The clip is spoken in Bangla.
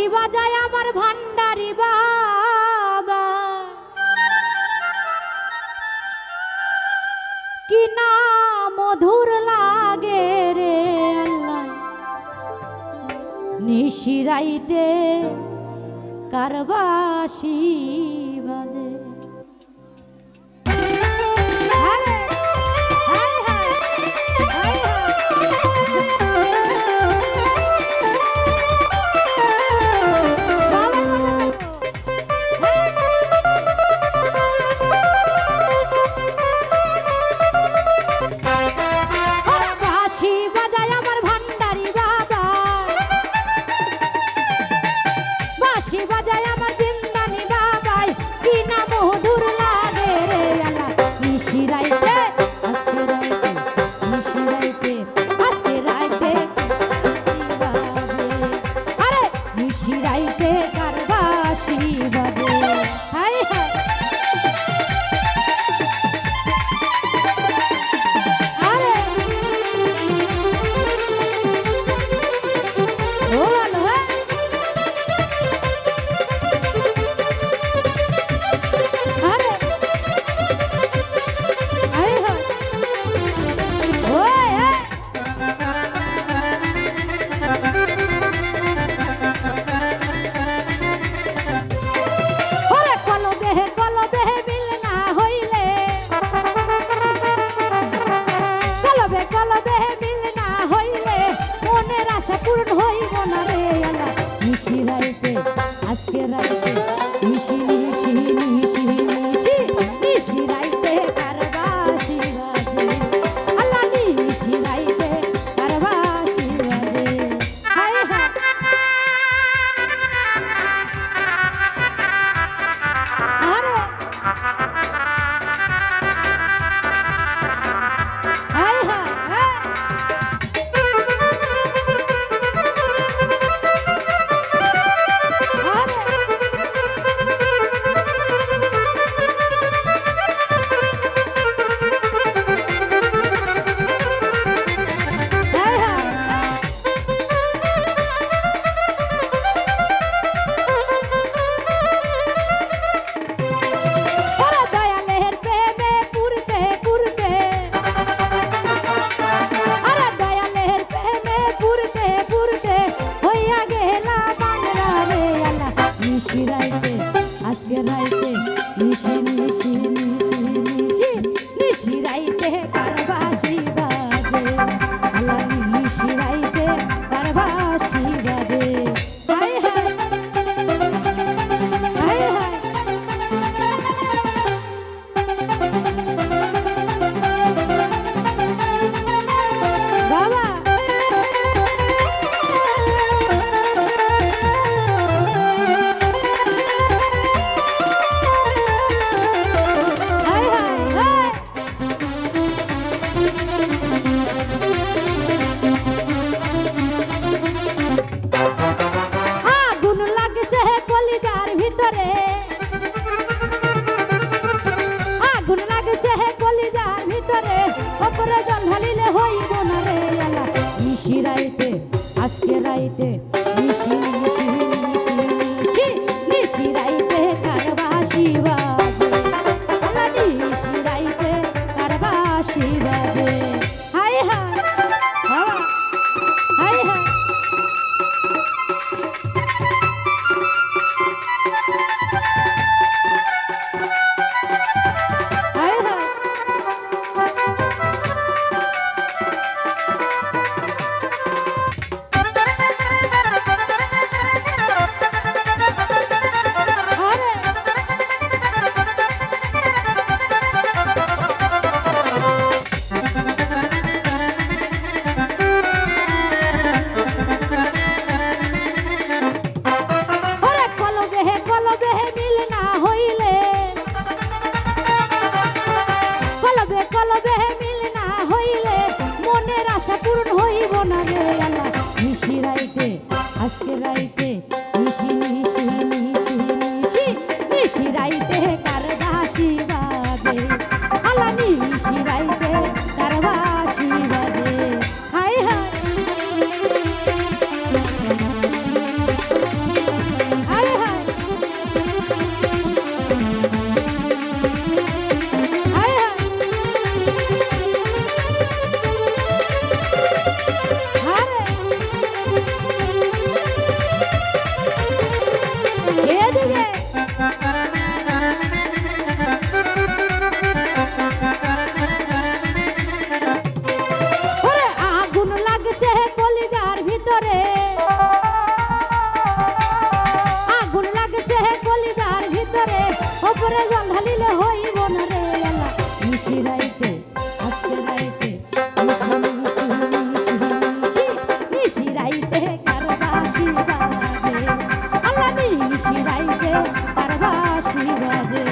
শিবাদায় আমার ভান্ডারি বাবা। কি না মধুর লাগে রে আল্লাহ। নিশিরাইতে কারবাসী শিরাইতে কার বাসি বাজে tonight. প্রাণ হারিলে হইব না রে রাইতে আজকে রাইতে て焦らいて西西西西西西西西西西西西西 You got did